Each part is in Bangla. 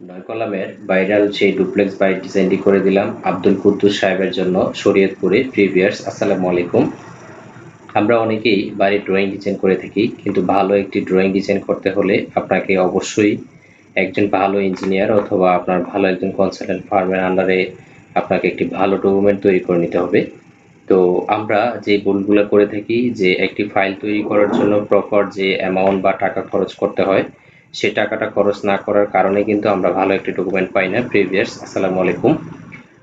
নয় কলামের ভাইরাল সেই ডুপ্লেক্স বাড়ির ডিজাইনটি করে দিলাম আব্দুল কুদ্দুস সাহেবের জন্য শরীয়তপুরে প্রিভিয়ার্স আসসালামু আলাইকুম। আমরা অনেকেই বাড়ির ড্রয়িং ডিজাইন করে থাকি, কিন্তু ভালো একটি ড্রয়িং ডিজাইন করতে হলে আপনাকে অবশ্যই একজন ভালো ইঞ্জিনিয়ার অথবা আপনার ভালো একজন কনসালটেন্ট ফার্মের আন্ডারে আপনাকে একটি ভালো ডকুমেন্ট তৈরি করে নিতে হবে। তো আমরা যে ভুলগুলো করে থাকি, যে একটি ফাইল তৈরি করার জন্য প্রপার যে অ্যামাউন্ট বা টাকা খরচ করতে হয় সে টাকাটা খরচ না করার কারণে কিন্তু আমরা ভালো একটি ডকুমেন্ট পাই না প্রিভিয়াস আসসালামু আলাইকুম।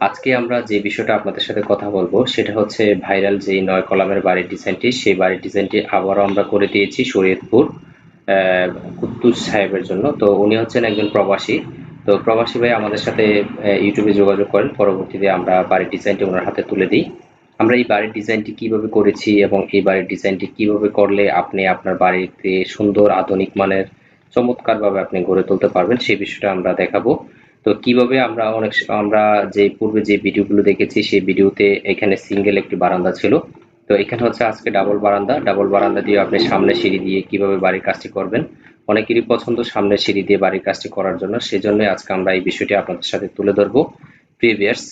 আজকে আমরা যে বিষয়টা আপনাদের সাথে কথা বলব, সেটা হচ্ছে ভাইরাল যে নয় কলামের বাড়ির ডিজাইনটি সেই বাড়ির ডিজাইনটি আবারও আমরা করে দিয়েছি শরীয়তপুর কুদ্দুস সাহেবের জন্য। তো উনি হচ্ছেন একজন প্রবাসী। তো প্রবাসী ভাই আমাদের সাথে ইউটিউবে যোগাযোগ করেন। পরবর্তীতে আমরা বাড়ির ডিজাইনটি ওনার হাতে তুলে দিই। আমরা এই বাড়ির ডিজাইনটি কীভাবে করেছি এবং এই বাড়ির ডিজাইনটি কীভাবে করলে আপনি আপনার বাড়িতে সুন্দর, আধুনিক মানের চমৎকারভাবে আপনি গড়ে তুলতে পারবেন, সেই বিষয়টা আমরা দেখাবো। তো কীভাবে আমরা অনেক আমরা যে পূর্বে যে ভিডিওগুলো দেখেছি, সেই ভিডিওতে এখানে সিঙ্গেল একটি বারান্দা ছিল। তো এখানে হচ্ছে আজকে ডাবল বারান্দা। ডাবল বারান্দা দিয়ে আপনি সামনে সিঁড়ি দিয়ে কীভাবে বাড়ির কাজটি করবেন, অনেকেরই পছন্দ সামনে সিঁড়ি দিয়ে বাড়ির কাজটি করার জন্য। সেজন্যই আজকে আমরা এই বিষয়টি আপনাদের সাথে তুলে ধরবো প্রিভিয়ার্স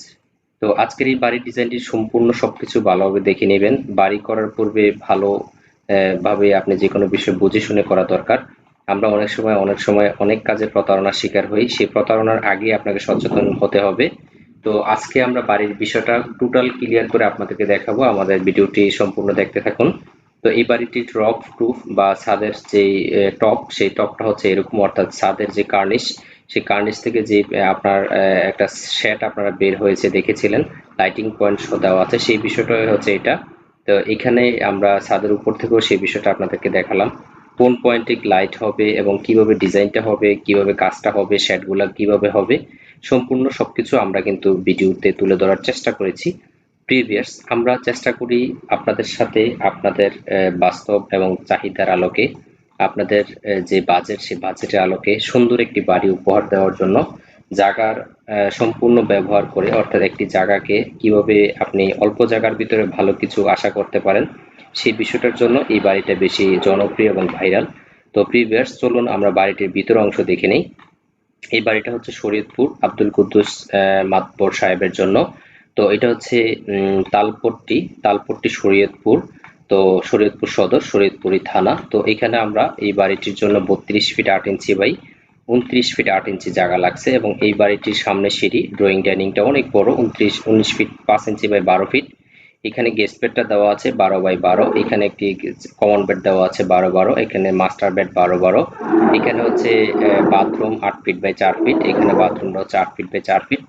তো আজকের এই বাড়ির ডিজাইনটি সম্পূর্ণ সবকিছু ভালোভাবে দেখে নেবেন। বাড়ি করার পূর্বে ভালো ভাবে আপনি যে কোনো বিষয় বুঝে শুনে করা দরকার। আমরা অনেক সময় অনেক সময় অনেক কাজে প্রতারণার শিকার হই। সেই প্রতারণার আগে আপনাকে সচেতন হতে হবে। তো আজকে আমরা বাড়ির বিষয়টা টোটাল ক্লিয়ার করে আপনাদেরকে দেখাবো। আমাদের ভিডিওটি সম্পূর্ণ দেখতে থাকুন। তো এই বাড়িটির রক প্রুফ বা ছাদের যে টপ সেই টপটা হচ্ছে এরকম। অর্থাৎ ছাদের যে কার্নিশ, সেই কার্নিশ থেকে যে আপনার একটা সেট আপনারা বের হয়েছে, দেখেছিলেন। লাইটিং পয়েন্ট দেওয়া আছে। সেই বিষয়টা হচ্ছে এটা। তো এখানে আমরা ছাদের উপর থেকেও সেই বিষয়টা আপনাদেরকে দেখালাম। কোন পয়েন্টে লাইট হবে এবং কীভাবে ডিজাইনটা হবে, কীভাবে কাজটা হবে শেডগুলো কীভাবে হবে, সম্পূর্ণ সবকিছু আমরা কিন্তু ভিডিওতে তুলে ধরার চেষ্টা করেছি। প্রিভিয়াস আমরা চেষ্টা করি আপনাদের সাথে আপনাদের বাস্তব এবং চাহিদার আলোকে, আপনাদের যে বাজেট সেই বাজেটের আলোকে সুন্দর একটি বাড়ি উপহার দেওয়ার জন্য জায়গার সম্পূর্ণ ব্যবহার করে, অর্থাৎ একটি জায়গাকে কীভাবে আপনি অল্প জায়গার ভিতরে ভালো কিছু আশা করতে পারেন সেই বিষয়টার জন্য এই বাড়িটা বেশি জনপ্রিয় এবং ভাইরাল। তো প্রিভিয়ার্স চলুন আমরা বাড়িটির ভিতর অংশ দেখে নিই। এই বাড়িটা হচ্ছে শরীয়তপুর আব্দুল কুদ্দুস মাতবর সাহেবের জন্য। তো এটা হচ্ছে তালপট্টি তালপট্টি শরীয়তপুর। তো শরীয়তপুর সদর শরীয়তপুরি থানা। তো এখানে আমরা এই বাড়িটির জন্য বত্রিশ ফিট আট ইঞ্চি বাই উনত্রিশ ফিট আট ইঞ্চি জায়গা লাগছে এবং এই বাড়িটির সামনে সিঁড়ি ড্রয়িং ডাইনিংটা অনেক বড়, উনত্রিশ, উনিশ ফিট পাঁচ ইঞ্চি বাই বারো ফিট। এখানে গেস্ট বেডটা দেওয়া আছে বারো বাই বারো। এখানে একটি কমন বেড দেওয়া আছে বারো বারো। এখানে মাস্টার বেড বারো বারো। এখানে হচ্ছে বাথরুম আট ফিট বাই চার ফিট এখানে বাথরুমটা হচ্ছে আট ফিট বাই চার ফিট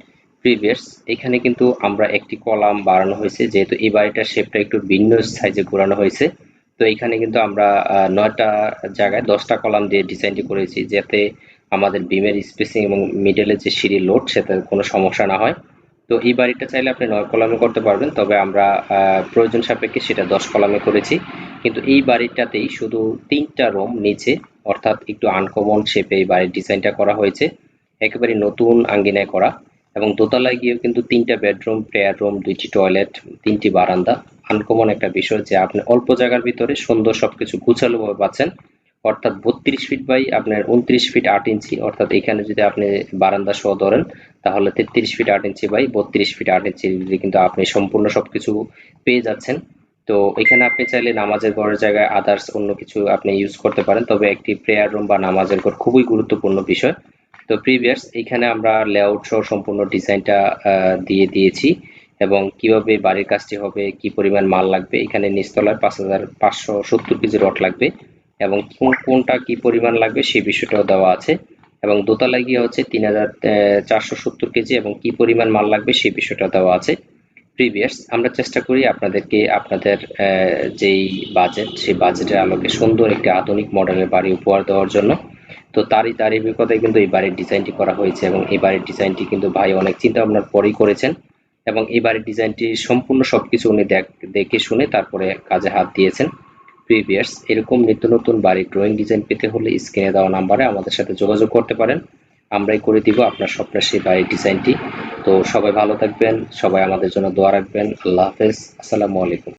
প্রিভিয়াস এখানে কিন্তু আমরা একটি কলাম বাড়ানো হয়েছে, যেহেতু এই বাড়িটার শেপটা একটু ভিন্ন সাইজে ঘোরানো হয়েছে। তো এখানে কিন্তু আমরা নয়টা জায়গায় দশটা কলাম দিয়ে ডিজাইনটি করেছি, যাতে আমাদের বিমের স্পেসিং এবং মিডলের যে সিঁড়ি লোড সেটার কোনো সমস্যা না হয়। তো এই বাড়িটা চাইলে আপনি নয় কলামে করতে পারবেন, তবে আমরা প্রয়োজন সাপেক্ষে সেটা দশ কলামে করেছি। কিন্তু এই বাড়িটাতেই শুধু তিনটা রুম নিচে, অর্থাৎ একটু আনকমন শেপে এই বাড়ির ডিজাইনটা করা হয়েছে, একেবারে নতুন আঙ্গিনায় করা এবং দোতলায় গিয়েও কিন্তু তিনটা বেডরুম, প্রেয়ার রুম, দুইটি টয়লেট, তিনটি বারান্দা। আনকমন একটা বিষয় যে আপনি অল্প জায়গার ভিতরে সুন্দর সবকিছু গুছালোভাবে পাচ্ছেন। অর্থাৎ বত্রিশ ফিট বাই আপনার উনত্রিশ ফিট আট ইঞ্চি অর্থাৎ এখানে যদি আপনি বারান্দা সহ ধরেন, তাহলে তেত্রিশ ফিট আট ইঞ্চি বাই বত্রিশ ফিট আট ইঞ্চি কিন্তু আপনি সম্পূর্ণ সবকিছু পেয়ে যাচ্ছেন। তো এখানে আপনি চাইলে নামাজের ঘরের জায়গায় আদার্স অন্য কিছু আপনি ইউজ করতে পারেন, তবে একটি প্রেয়ার রুম বা নামাজের ঘর খুবই গুরুত্বপূর্ণ বিষয়। তো প্রিভিয়াস এখানে আমরা লেআউট সহ সম্পূর্ণ ডিজাইনটা দিয়ে দিয়েছি এবং কীভাবে বাড়ির কাজটি হবে, কি পরিমাণ মাল লাগবে, এখানে নিচতলায় পাঁচ হাজার পাঁচশো সত্তর কেজি রড লাগবে। এবং কোন, কোনটা কি পরিমাণ লাগবে সেই বিষয়টাও দেওয়া আছে। এবং দোতলায় গিয়ে হচ্ছে তিন হাজার চারশো সত্তর কেজি এবং কি পরিমাণ মাল লাগবে সেই বিষয়টা দেওয়া আছে। প্রিভিয়াস আমরা চেষ্টা করি আপনাদেরকে, আপনাদের যেই বাজেট সেই বাজেটের আলোকে সুন্দর একটি আধুনিক মডেলের বাড়ি উপহার দেওয়ার জন্য। তো তারই তারই বিপদে কিন্তু এই বাড়ির ডিজাইনটি করা হয়েছে এবং এই বাড়ির ডিজাইনটি কিন্তু ভাই অনেক চিন্তা ভাবনার পরেই করেছেন। এবং এই বাড়ির ডিজাইনটি সম্পূর্ণ সবকিছু উনি দেখে শুনে তারপরে কাজে হাত দিয়েছেন। প্রিভিয়াস এরকম নিত্য নতুন বাড়ির ড্রয়িং ডিজাইন পেতে হলে স্ক্রিনে দেওয়া নাম্বারে আমাদের সাথে যোগাযোগ করতে পারেন। আমরাই করে দিব আপনার স্বপ্নের সেই বাড়ির ডিজাইনটি তো সবাই ভালো থাকবেন, সবাই আমাদের জন্য দোয়া রাখবেন। আল্লাহ হাফেজ, আসসালামু আলাইকুম।